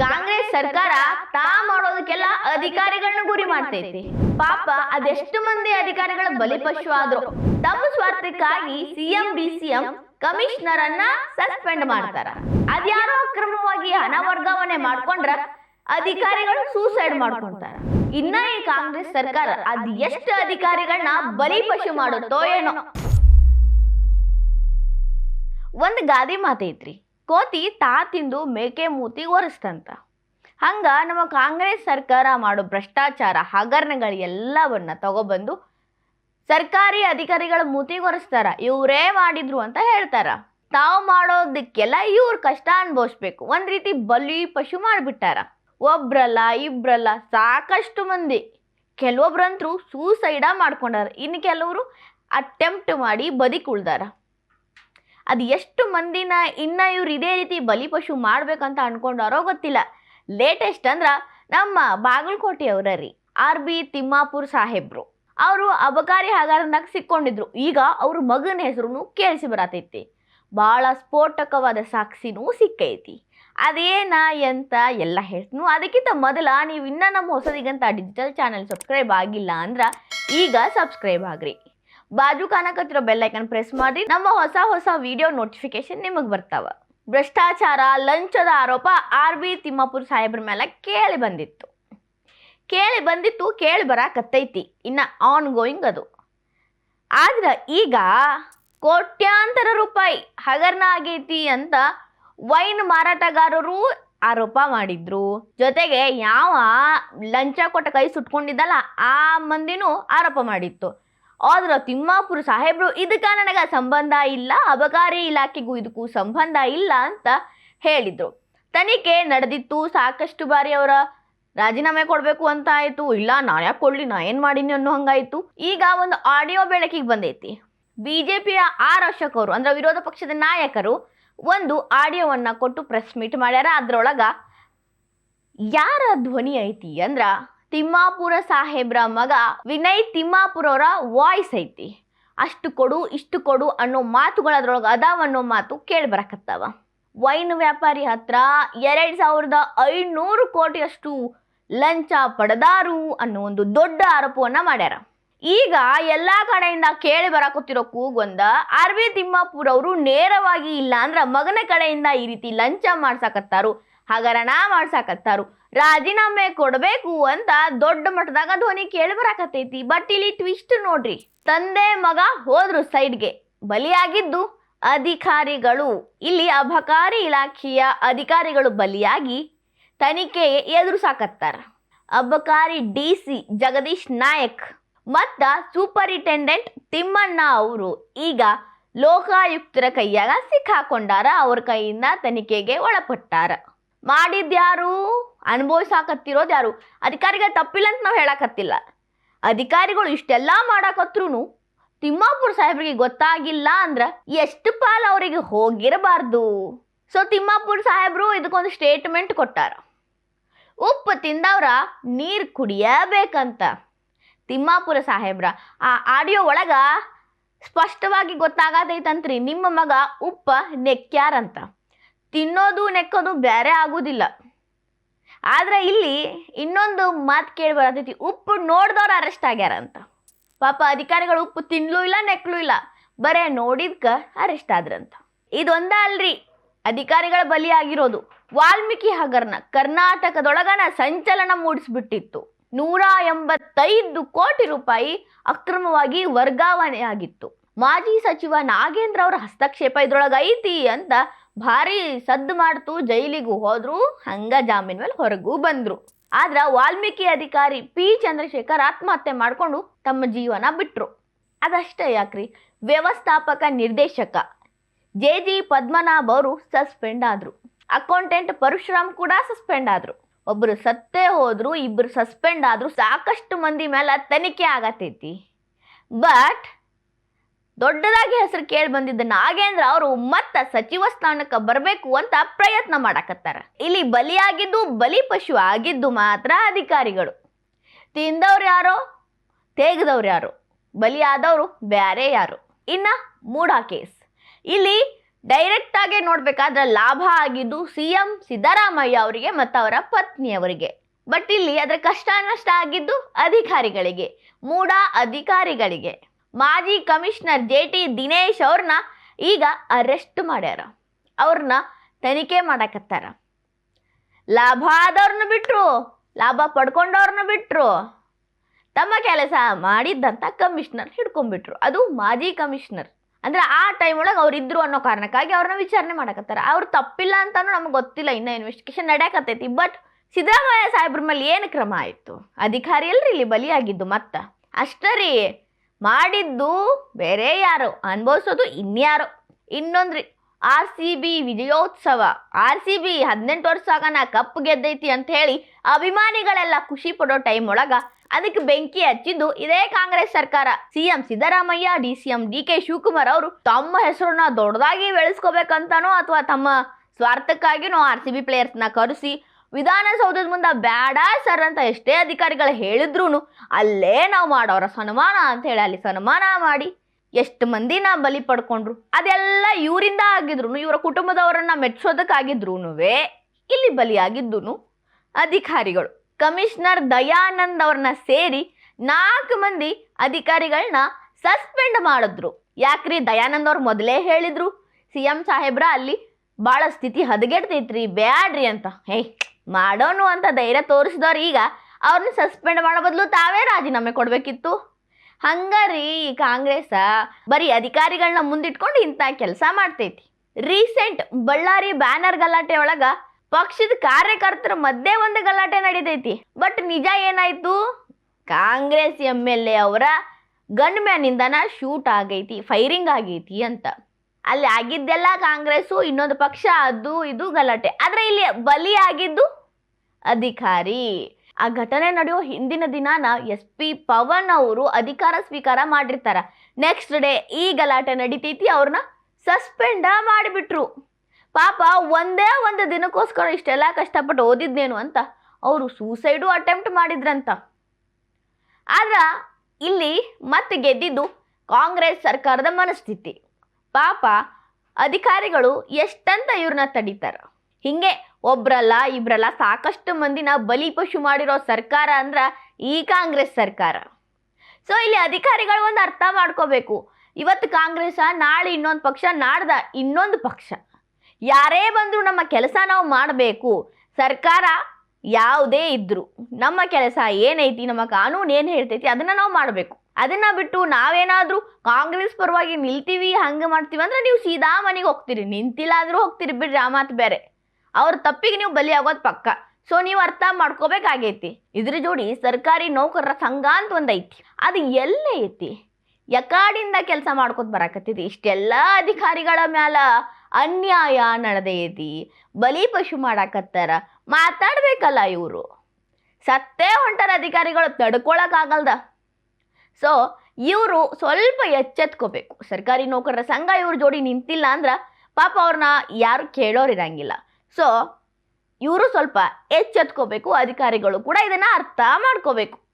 ಕಾಂಗ್ರೆಸ್ ಸರ್ಕಾರ ತಾ ಮಾಡೋದಕ್ಕೆಲ್ಲ ಅಧಿಕಾರಿಗಳನ್ನ ಗುರಿ ಮಾಡ್ತೈತಿ. ಪಾಪ ಅದೆಷ್ಟು ಮಂದಿ ಅಧಿಕಾರಿಗಳ ಬಲಿಪಶು ಆದ್ರು ತಮ್ಮ ಸ್ವಾರ್ಥಕ್ಕಾಗಿ ಸಿಎಂ ಬಿ ಸಿಎಂ ಕಮಿಷನರ್ ಅನ್ನ ಸಸ್ಪೆಂಡ್ ಮಾಡ್ತಾರ. ಅದ್ಯಾರೋ ಅಕ್ರಮವಾಗಿ ಹಣ ವರ್ಗಾವಣೆ ಮಾಡ್ಕೊಂಡ್ರ ಅಧಿಕಾರಿಗಳು ಸೂಸೈಡ್ ಮಾಡ್ಕೊಂತಾರ. ಇನ್ನ ಈ ಕಾಂಗ್ರೆಸ್ ಸರ್ಕಾರ ಅದ್ ಎಷ್ಟು ಅಧಿಕಾರಿಗಳನ್ನ ಬಲಿಪಶು ಮಾಡುತ್ತೋ ಏನೋ. ಒಂದ್ ಗಾದಿ ಮಾತೈತ್ರಿ. ಕೋತಿ ತಾ ತಿಂದು ಮೇಕೆ ಮೂತಿ ಒರೆಸ್ತಂತ ಹಂಗ ನಮ್ಮ ಕಾಂಗ್ರೆಸ್ ಸರ್ಕಾರ ಮಾಡೋ ಭ್ರಷ್ಟಾಚಾರ ಹಗರಣಗಳು ಎಲ್ಲವನ್ನ ತಗೊಬಂದು ಸರ್ಕಾರಿ ಅಧಿಕಾರಿಗಳ ಮೂತಿಗೊರೆಸ್ತಾರ ಇವರೇ ಮಾಡಿದ್ರು ಅಂತ ಹೇಳ್ತಾರ. ತಾವು ಮಾಡೋದಕ್ಕೆಲ್ಲ ಇವ್ರು ಕಷ್ಟ ಅನುಭವಿಸ್ಬೇಕು. ಒಂದು ರೀತಿ ಬಲಿ ಪಶು ಮಾಡಿಬಿಟ್ಟಾರ. ಒಬ್ರಲ್ಲ, ಇಬ್ರಲ್ಲ ಸಾಕಷ್ಟು ಮಂದಿ. ಕೆಲವೊಬ್ರಂತರೂ ಸೂಸೈಡ ಮಾಡ್ಕೊಂಡಾರ. ಇನ್ನು ಕೆಲವರು ಅಟೆಂಪ್ಟ್ ಮಾಡಿ ಬದುಕುಳ್ದಾರ ಅದು ಎಷ್ಟು ಮಂದಿನ ಇನ್ನ ಇವ್ರು ಇದೇ ರೀತಿ ಬಲಿಪಶು ಮಾಡ್ಬೇಕಂತ ಅನ್ಕೊಂಡಾರೋ ಗೊತ್ತಿಲ್ಲ. ಲೇಟೆಸ್ಟ್ ಅಂದ್ರ ನಮ್ಮ ಬಾಗಲಕೋಟೆಯವರ ರೀ ಆರ್ ಬಿ ತಿಮ್ಮಾಪುರ್ ಸಾಹೇಬ್ರು. ಅವರು ಅಬಕಾರಿ ಹಗರಣದಾಗ ಸಿಕ್ಕೊಂಡಿದ್ರು ಈಗ ಅವ್ರ ಮಗನ ಹೆಸರು ಕೇಳಿಸಿ ಬರತೈತಿ. ಭಾಳ ಸ್ಫೋಟಕವಾದ ಸಾಕ್ಷಿನೂ ಸಿಕ್ಕೈತಿ. ಅದೇನ ಎಂತ ಎಲ್ಲ ಹೇಳ್ತೀನಿ. ಅದಕ್ಕಿಂತ ಮೊದಲ ನೀವು ಇನ್ನ ನಮ್ಮ ಹೊಸದಿಗಂತ ಡಿಜಿಟಲ್ ಚಾನೆಲ್ ಸಬ್ಸ್ಕ್ರೈಬ್ ಆಗಿಲ್ಲ ಅಂದ್ರೆ ಈಗ ಸಬ್ಸ್ಕ್ರೈಬ್ ಆಗ್ರಿ. ಬಾಜು ಕಾಣಕತ್ತಿರೋ ಬೆಲ್ ಐಕನ್ ಪ್ರೆಸ್ ಮಾಡಿ ನಮ್ಮ ಹೊಸ ಹೊಸ ವಿಡಿಯೋ ನೋಟಿಫಿಕೇಶನ್ ನಿಮಗೆ ಬರ್ತಾವ. ಭ್ರಷ್ಟಾಚಾರ, ಲಂಚದ ಆರೋಪ ಆರ್ ಬಿ ತಿಮ್ಮಾಪುರ್ ಸಾಹೇಬ್ರ ಮೇಲೆ ಕೇಳಿ ಬಂದಿತ್ತು. ಕೇಳಿ ಬಂದಿತ್ತು, ಕೇಳಿ ಬರಾಕತ್ತೈತಿ. ಇನ್ನು ಆನ್ ಗೋಯಿಂಗ್ ಅದು. ಆದ್ರೆ ಈಗ ಕೋಟ್ಯಾಂತರ ರೂಪಾಯಿ ಹಗರಣ ಆಗೈತಿ ಅಂತ ವೈನ್ ಮಾರಾಟಗಾರರು ಆರೋಪ ಮಾಡಿದ್ರು. ಜೊತೆಗೆ ಯಾವ ಲಂಚ ಕೊಟ್ಟ ಕೈ ಸುಟ್ಕೊಂಡಿದ್ದಲ್ಲ ಆ ಮಂದಿನೂ ಆರೋಪ ಮಾಡಿತ್ತು. ಆದ್ರ ತಿಮ್ಮಾಪುರ ಸಾಹೇಬ್ರು ಇದಕ್ಕ ನನಗ ಸಂಬಂಧ ಇಲ್ಲ, ಅಬಕಾರಿ ಇಲಾಖೆಗೂ ಇದಕ್ಕೂ ಸಂಬಂಧ ಇಲ್ಲ ಅಂತ ಹೇಳಿದರು. ತನಿಖೆ ನಡೆದಿತ್ತು, ಸಾಕಷ್ಟು ಬಾರಿ ಅವರ ರಾಜೀನಾಮೆ ಕೊಡಬೇಕು ಅಂತ ಆಯಿತು. ಇಲ್ಲ, ನಾನು ಯಾಕೆ ಕೊಡ್ಲಿ ನಾ ಏನು ಮಾಡೀನಿ ಅನ್ನೋ ಹಂಗಾಯಿತು. ಈಗ ಒಂದು ಆಡಿಯೋ ಬೆಳಕಿಗೆ ಬಂದೈತಿ. ಬಿಜೆಪಿಯ ಆರ್ ಅಶೋಕ್ ಅವರು, ಅಂದ್ರೆ ವಿರೋಧ ಪಕ್ಷದ ನಾಯಕರು, ಒಂದು ಆಡಿಯೋವನ್ನ ಕೊಟ್ಟು ಪ್ರೆಸ್ ಮೀಟ್ ಮಾಡ್ಯಾರ. ಅದರೊಳಗೆ ಯಾರ ಧ್ವನಿ ಐತಿ ಅಂದ್ರ ತಿಮ್ಮಾಪುರ ಸಾಹೇಬ್ರ ಮಗ ವಿನಯ್ ತಿಮ್ಮಾಪುರವರ ವಾಯ್ಸ್ ಐತಿ. ಅಷ್ಟು ಕೊಡು, ಇಷ್ಟು ಕೊಡು ಅನ್ನೋ ಮಾತುಗಳು ಅದ್ರೊಳಗೆ ಅದಾವ ಅನ್ನೋ ಮಾತು ಕೇಳಿ ಬರಕತ್ತಾವ. ವೈನ್ ವ್ಯಾಪಾರಿ ಹತ್ರ ಎರಡು ಸಾವಿರದ ಐನೂರು ಕೋಟಿಯಷ್ಟು ಲಂಚ ಪಡೆದಾರು ಅನ್ನೋ ಒಂದು ದೊಡ್ಡ ಆರೋಪವನ್ನು ಮಾಡ್ಯಾರ. ಈಗ ಎಲ್ಲ ಕಡೆಯಿಂದ ಕೇಳಿ ಬರಕೊತ್ತಿರೋ ಕೂಗೊಂದ ಆರ್ ಬಿ ತಿಮ್ಮಾಪುರ್ ಅವರು ನೇರವಾಗಿ ಇಲ್ಲ ಅಂದ್ರೆ ಮಗನ ಕಡೆಯಿಂದ ಈ ರೀತಿ ಲಂಚ ಮಾಡ್ಸಾಕತ್ತಾರು, ಹಗರಣ ಮಾಡ್ಸಾಕತ್ತಾರು. ರಾಜೀನಾಮೆ ಕೊಡಬೇಕು ಅಂತ ದೊಡ್ಡ ಮಟ್ಟದಾಗ ಧ್ವನಿ ಕೇಳಿ ಬಟ್ ಇಲ್ಲಿ ಟ್ವಿಸ್ಟ್ ನೋಡ್ರಿ. ತಂದೆ ಮಗ ಹೋದ್ರು ಸೈಡ್ಗೆ ಬಲಿಯಾಗಿದ್ದು ಅಧಿಕಾರಿಗಳು. ಇಲ್ಲಿ ಅಬಕಾರಿ ಇಲಾಖೆಯ ಅಧಿಕಾರಿಗಳು ಬಲಿಯಾಗಿ ತನಿಖೆ ಎದುರಿಸಾಕತ್ತಾರ ಅಬಕಾರಿ ಡಿ ಸಿ ಜಗದೀಶ್ ನಾಯಕ್ ಮತ್ತ ಸೂಪರಿಂಟೆಂಡೆಂಟ್ ತಿಮ್ಮಣ್ಣ ಅವರು ಈಗ ಲೋಕಾಯುಕ್ತರ ಕೈಯಾಗ ಸಿಕ್ಕಾಕೊಂಡಾರ. ಅವ್ರ ಕೈಯಿಂದ ತನಿಖೆಗೆ ಒಳಪಟ್ಟಾರ. ಮಾಡಿದ್ಯಾರು? ಅನುಭವಿಸಾಕತ್ತಿರೋದು ಯಾರು? ಅಧಿಕಾರಿಗಳು ತಪ್ಪಿಲ್ಲ ಅಂತ ನಾವು ಹೇಳಕತ್ತಿಲ್ಲ. ಅಧಿಕಾರಿಗಳು ಇಷ್ಟೆಲ್ಲ ಮಾಡಾಕತ್ರು ತಿಮ್ಮಾಪುರ ಸಾಹೇಬ್ರಿಗೆ ಗೊತ್ತಾಗಿಲ್ಲ ಅಂದ್ರೆ ಎಷ್ಟು ಪಾಲ್ ಅವರಿಗೆ ಹೋಗಿರಬಾರ್ದು. ಸೊ ತಿಮ್ಮಾಪುರ ಸಾಹೇಬ್ರು ಇದಕ್ಕೊಂದು ಸ್ಟೇಟ್ಮೆಂಟ್ ಕೊಟ್ಟಾರ. ಉಪ್ಪು ತಿಂದವ್ರ ನೀರು ಕುಡಿಯಬೇಕಂತ. ತಿಮ್ಮಾಪುರ ಸಾಹೇಬ್ರ, ಆ ಆಡಿಯೋ ಒಳಗ ಸ್ಪಷ್ಟವಾಗಿ ಗೊತ್ತಾಗತೈತಂತ್ರಿ, ನಿಮ್ಮ ಮಗ ಉಪ್ಪ ನೆಕ್ಕ್ಯಾರಂತ ತಿನ್ನೋದು ನೆಕ್ಕೋದು ಬೇರೆ ಆಗುದಿಲ್ಲ. ಆದ್ರೆ ಇಲ್ಲಿ ಇನ್ನೊಂದು ಮಾತು ಕೇಳಿ ಬರತೈತಿ, ಉಪ್ಪು ನೋಡ್ದವ್ರು ಅರೆಸ್ಟ್ ಆಗ್ಯಾರ ಅಂತ. ಪಾಪ ಅಧಿಕಾರಿಗಳು ಉಪ್ಪು ತಿನ್ಲೂ ಇಲ್ಲ, ನೆಕ್ಲೂ ಇಲ್ಲ, ಬರೇ ನೋಡಿದ್ಕ ಅರೆಸ್ಟ್ ಆದ್ರಂತ ಇದೊಂದ ಅಲ್ರಿ, ಅಧಿಕಾರಿಗಳ ಬಲಿಯಾಗಿರೋದು ವಾಲ್ಮೀಕಿ ಹಗರಣ ಕರ್ನಾಟಕದೊಳಗನ ಸಂಚಲನ ಮೂಡಿಸ್ಬಿಟ್ಟಿತ್ತು. ನೂರ ಎಂಬತ್ತೈದು ಕೋಟಿ ರೂಪಾಯಿ ಅಕ್ರಮವಾಗಿ ವರ್ಗಾವಣೆಯಾಗಿತ್ತು ಮಾಜಿ ಸಚಿವ ನಾಗೇಂದ್ರ ಅವರ ಹಸ್ತಕ್ಷೇಪ ಇದ್ರೊಳಗೆ ಐತಿ ಅಂತ ಭಾರಿ ಸದ್ದು ಮಾಡ್ತು ಜೈಲಿಗೂ ಹೋದ್ರು, ಹಂಗ ಜಾಮೀನ್ ಮೇಲೆ ಹೊರಗೂ ಬಂದ್ರು. ಆದ್ರ ವಾಲ್ಮೀಕಿ ಅಧಿಕಾರಿ ಪಿ ಚಂದ್ರಶೇಖರ್ ಆತ್ಮಹತ್ಯೆ ಮಾಡ್ಕೊಂಡು ತಮ್ಮ ಜೀವನ ಬಿಟ್ರು. ಅದಷ್ಟೇ ಯಾಕ್ರಿ? ವ್ಯವಸ್ಥಾಪಕ ನಿರ್ದೇಶಕ ಜೆ ಜಿ ಪದ್ಮನಾಭ್ ಅವರು ಸಸ್ಪೆಂಡ್ ಆದ್ರು. ಅಕೌಂಟೆಂಟ್ ಪರಶುರಾಮ್ ಕೂಡ ಸಸ್ಪೆಂಡ್ ಆದ್ರು. ಒಬ್ರು ಸತ್ತೇ ಹೋದ್ರು, ಇಬ್ರು ಸಸ್ಪೆಂಡ್ ಆದ್ರು, ಸಾಕಷ್ಟು ಮಂದಿ ಮೇಲೆ ತನಿಖೆ ಆಗತೈತಿ. ಬಟ್ ದೊಡ್ಡದಾಗಿ ಹೆಸರು ಕೇಳಿ ಬಂದಿದ್ದ ನಾಗೇಂದ್ರ ಅವರು ಮತ್ತ ಸಚಿವ ಸ್ಥಾನಕ್ಕೆ ಬರಬೇಕು ಅಂತ ಪ್ರಯತ್ನ ಮಾಡಕತ್ತಾರ. ಇಲ್ಲಿ ಬಲಿಯಾಗಿದ್ದು ಬಲಿ ಪಶು ಆಗಿದ್ದು ಮಾತ್ರ ಅಧಿಕಾರಿಗಳು. ತಿಂದವ್ರು ಯಾರೋ? ತೆಗೆದವ್ರು ಯಾರು? ಬಲಿಯಾದವರು ಬೇರೆ ಯಾರು? ಇನ್ನ ಮೂಢಾ ಕೇಸ್. ಇಲ್ಲಿ ಡೈರೆಕ್ಟ್ ಆಗಿ ನೋಡ್ಬೇಕಾದ್ರೆ ಲಾಭ ಆಗಿದ್ದು ಸಿ ಎಂ ಸಿದ್ದರಾಮಯ್ಯ ಅವರಿಗೆ ಮತ್ತು ಅವರ ಪತ್ನಿಯವರಿಗೆ ಬಟ್ ಇಲ್ಲಿ ಅದರ ಕಷ್ಟ ನಷ್ಟ ಆಗಿದ್ದು ಅಧಿಕಾರಿಗಳಿಗೆ, ಮೂಡ ಅಧಿಕಾರಿಗಳಿಗೆ. ಮಾಜಿ ಕಮಿಷನರ್ ಜೆ ಟಿ ದಿನೇಶ್ ಅವ್ರನ್ನ ಈಗ ಅರೆಸ್ಟ್ ಮಾಡ್ಯಾರ. ಅವ್ರನ್ನ ತನಿಖೆ ಮಾಡಕತ್ತಾರ. ಲಾಭ ಆದವ್ರನ್ನ ಬಿಟ್ಟರು ಲಾಭ ಪಡ್ಕೊಂಡವ್ರನ್ನ ಬಿಟ್ಟರು ತಮ್ಮ ಕೆಲಸ ಮಾಡಿದ್ದಂಥ ಕಮಿಷನರ್ ಹಿಡ್ಕೊಂಡ್ಬಿಟ್ರು. ಅದು ಮಾಜಿ ಕಮಿಷನರ್. ಅಂದ್ರೆ ಆ ಟೈಮ್ ಒಳಗೆ ಅವ್ರು ಇದ್ರು ಅನ್ನೋ ಕಾರಣಕ್ಕಾಗಿ ಅವ್ರನ್ನ ವಿಚಾರಣೆ ಮಾಡಕತ್ತಾರ. ಅವ್ರು ತಪ್ಪಿಲ್ಲ ಅಂತಾನು ನಮ್ಗೆ ಗೊತ್ತಿಲ್ಲ, ಇನ್ನ ಇನ್ವೆಸ್ಟಿಗೇಷನ್ ನಡೆಯಕತ್ತೈತಿ. ಬಟ್ ಸಿದ್ದರಾಮಯ್ಯ ಸಾಹೇಬ್ರ ಮೇಲೆ ಏನು ಕ್ರಮ ಆಯಿತು? ಅಧಿಕಾರಿ ಅಲ್ರಿ ಇಲ್ಲಿ ಬಲಿಯಾಗಿದ್ದು ಮತ್ತೆ? ಅಷ್ಟೇ ರೀ. ಮಾಡಿದ್ದು ಬೇರೆ ಯಾರು? ಅನುಭವಿಸೋದು ಇನ್ಯಾರು? ಇನ್ನೊಂದ್ರಿ, ಆರ್ ಸಿ ಬಿ ವಿಜಯೋತ್ಸವ. ಆರ್ ಸಿ ಬಿ ಹದಿನೆಂಟು ವರ್ಷ ಆಗನ ಕಪ್ ಗೆದ್ದೈತಿ ಅಂತ ಹೇಳಿ ಅಭಿಮಾನಿಗಳೆಲ್ಲ ಖುಷಿ ಪಡೋ ಟೈಮ್ ಒಳಗ ಅದಕ್ಕೆ ಬೆಂಕಿ ಹಚ್ಚಿದ್ದು ಇದೇ ಕಾಂಗ್ರೆಸ್ ಸರ್ಕಾರ. CM Siddaramaiah, D C M D K Shivakumar ಅವರು ತಮ್ಮ ಹೆಸರನ್ನ ದೊಡ್ಡದಾಗಿ ಬೆಳೆಸ್ಕೋಬೇಕಂತಾನೋ ಅಥವಾ ತಮ್ಮ ಸ್ವಾರ್ಥಕ್ಕಾಗಿನೋ ಆರ್ ಸಿ ಬಿ ಪ್ಲೇಯರ್ಸ್ನ ಕರೆಸಿ ವಿಧಾನಸೌಧದ ಮುಂದೆ ಬ್ಯಾಡ ಸರ್ ಅಂತ ಎಷ್ಟೇ ಅಧಿಕಾರಿಗಳು ಹೇಳಿದ್ರು ಅಲ್ಲೇ ನಾವು ಮಾಡೋರ ಸನ್ಮಾನ ಅಂತ ಹೇಳಿ ಅಲ್ಲಿ ಸನ್ಮಾನ ಮಾಡಿ ಎಷ್ಟು ಮಂದಿನ ಬಲಿ ಪಡ್ಕೊಂಡ್ರು. ಅದೆಲ್ಲ ಇವರಿಂದ ಆಗಿದ್ರು ಇವರ ಕುಟುಂಬದವರನ್ನ ಮೆಚ್ಚೋದಕ್ಕಾಗಿದ್ರು ಇಲ್ಲಿ ಬಲಿಯಾಗಿದ್ದು ಅಧಿಕಾರಿಗಳು. ಕಮಿಷನರ್ ದಯಾನಂದ್ ಅವ್ರನ್ನ ಸೇರಿ ನಾಲ್ಕು ಮಂದಿ ಅಧಿಕಾರಿಗಳನ್ನ ಸಸ್ಪೆಂಡ್ ಮಾಡಿದ್ರು. ಯಾಕ್ರಿ ದಯಾನಂದ್ ಅವ್ರು ಮೊದಲೇ ಹೇಳಿದ್ರು? ಸಿ ಎಂ ಸಾಹೇಬ್ರ ಅಲ್ಲಿ ಭಾಳ ಸ್ಥಿತಿ ಹದಗೆಡ್ತೈತ್ರಿ, ಬ್ಯಾಡ್ರಿ ಅಂತ. ಹೇ ಮಾಡೋನು ಅಂತ ಧೈರ್ಯ ತೋರಿಸಿದವ್ರು ಈಗ ಅವ್ರನ್ನ ಸಸ್ಪೆಂಡ್ ಮಾಡೋ ಬದಲು ತಾವೇ ರಾಜೀನಾಮೆ ಕೊಡಬೇಕಿತ್ತು. ಹಂಗಾರಿ ಈ ಕಾಂಗ್ರೆಸ್ ಬರೀ ಅಧಿಕಾರಿಗಳನ್ನ ಮುಂದಿಟ್ಕೊಂಡು ಇಂಥ ಕೆಲಸ ಮಾಡ್ತೈತಿ. ರೀಸೆಂಟ್ ಬಳ್ಳಾರಿ ಬ್ಯಾನರ್ ಗಲಾಟೆ ಒಳಗ ಪಕ್ಷದ ಕಾರ್ಯಕರ್ತರ ಮಧ್ಯೆ ಒಂದು ಗಲಾಟೆ ನಡೀತೈತಿ. ಬಟ್ ನಿಜ ಏನಾಯ್ತು? ಕಾಂಗ್ರೆಸ್ ಎಂ ಎಲ್ ಎ ಅವರ ಗನ್ ಮ್ಯಾನಿಂದನ ಶೂಟ್ ಆಗೈತಿ ಫೈರಿಂಗ್ ಆಗೈತಿ ಅಂತ. ಅಲ್ಲಿ ಆಗಿದ್ದೆಲ್ಲ ಕಾಂಗ್ರೆಸ್ಸು, ಇನ್ನೊಂದು ಪಕ್ಷ ಅದು, ಇದು ಗಲಾಟೆ. ಆದ್ರೆ ಇಲ್ಲಿ ಬಲಿ ಆಗಿದ್ದು ಅಧಿಕಾರಿ. ಆ ಘಟನೆ ನಡೆಯೋ ಹಿಂದಿನ ದಿನಾನ ಎಸ್ ಪಿ ಪವನ್ ಅವರು ಅಧಿಕಾರ ಸ್ವೀಕಾರ ಮಾಡಿರ್ತಾರ. ನೆಕ್ಸ್ಟ್ ಡೇ ಈ ಗಲಾಟೆ ನಡೀತೈತಿ, ಅವ್ರನ್ನ ಸಸ್ಪೆಂಡ ಮಾಡಿಬಿಟ್ರು. ಪಾಪ ಒಂದೇ ಒಂದು ದಿನಕ್ಕೋಸ್ಕರ ಇಷ್ಟೆಲ್ಲ ಕಷ್ಟಪಟ್ಟು ಓದಿದ್ನೇನು ಅಂತ ಅವರು ಸೂಸೈಡು ಅಟೆಂಪ್ಟ್ ಮಾಡಿದ್ರಂತ. ಆದ್ರೆ ಇಲ್ಲಿ ಮತ್ತೆ ಗೆದ್ದಿದ್ದು ಕಾಂಗ್ರೆಸ್ ಸರ್ಕಾರದ ಮನಸ್ಥಿತಿ. ಪಾಪ ಅಧಿಕಾರಿಗಳು ಎಷ್ಟಂತ ಇವ್ರನ್ನ ತಡೀತಾರ? ಹಿಂಗೆ ಒಬ್ರಲ್ಲ ಇಬ್ರಲ್ಲ ಸಾಕಷ್ಟು ಮಂದಿನ ಬಲಿ ಪಶು ಮಾಡಿರೋ ಸರ್ಕಾರ ಅಂದ್ರ ಈ ಕಾಂಗ್ರೆಸ್ ಸರ್ಕಾರ. ಸೊ ಇಲ್ಲಿ ಅಧಿಕಾರಿಗಳು ಒಂದು ಅರ್ಥ ಮಾಡ್ಕೋಬೇಕು. ಇವತ್ತು ಕಾಂಗ್ರೆಸ್, ನಾಳೆ ಇನ್ನೊಂದು ಪಕ್ಷ, ನಾಡ್ದ ಇನ್ನೊಂದು ಪಕ್ಷ. ಯಾರೇ ಬಂದರೂ ನಮ್ಮ ಕೆಲಸ ನಾವು ಮಾಡಬೇಕು. ಸರ್ಕಾರ ಯಾವುದೇ ಇದ್ದರೂ ನಮ್ಮ ಕೆಲಸ ಏನೈತಿ, ನಮ್ಮ ಕಾನೂನು ಏನು ಹೇಳ್ತೈತಿ ಅದನ್ನ ನಾವು ಮಾಡಬೇಕು. ಅದನ್ನ ಬಿಟ್ಟು ನಾವೇನಾದರೂ ಕಾಂಗ್ರೆಸ್ ಪರವಾಗಿ ನಿಲ್ತೀವಿ, ಹಂಗೆ ಮಾಡ್ತೀವಿ ಅಂದ್ರೆ ನೀವು ಸೀದಾ ಮನೆಗೆ ಹೋಗ್ತೀರಿ. ನಿಂತಿಲ್ಲ ಆದರೂ ಹೋಗ್ತೀರಿ ಬಿಡ್ರಿ, ಆ ಮಾತು ಬೇರೆ. ಅವ್ರ ತಪ್ಪಿಗೆ ನೀವು ಬಲಿ ಆಗೋದು ಪಕ್ಕ. ಸೊ ನೀವು ಅರ್ಥ ಮಾಡ್ಕೋಬೇಕಾಗೈತಿ. ಇದ್ರ ಜೋಡಿ ಸರ್ಕಾರಿ ನೌಕರರ ಸಂಘ ಅಂತ ಒಂದೈತಿ. ಅದು ಎಲ್ಲೇ ಐತಿ. ಯಕಾಡಿಂದ ಕೆಲಸ ಮಾಡ್ಕೊತ ಬರಾಕತ್ತಿದೆ. ಇಷ್ಟೆಲ್ಲ ಅಧಿಕಾರಿಗಳ ಮ್ಯಾಲ ಅನ್ಯಾಯ ನಡೆದೈತಿ ಬಲಿ ಪಶು ಮಾಡಾಕತ್ತಾರ. ಮಾತಾಡ್ಬೇಕಲ್ಲ ಇವರು. ಸತ್ತೇ ಹೊಂಟಾರ ಅಧಿಕಾರಿಗಳು ತಡ್ಕೊಳಕ್ಕಾಗಲ್ದ ಸೊ ಇವರು ಸ್ವಲ್ಪ ಎಚ್ಚೆತ್ಕೋಬೇಕು. ಸರ್ಕಾರಿ ನೌಕರರ ಸಂಘ ಇವ್ರ ಜೋಡಿ ನಿಂತಿಲ್ಲ ಅಂದ್ರೆ ಪಾಪ ಅವ್ರನ್ನ ಯಾರು ಕೇಳೋರು ಇರಂಗಿಲ್ಲ. ಸೊ ಇವರು ಸ್ವಲ್ಪ ಎಚ್ಚೆತ್ಕೋಬೇಕು, ಅಧಿಕಾರಿಗಳು ಕೂಡ ಇದನ್ನು ಅರ್ಥ ಮಾಡ್ಕೋಬೇಕು.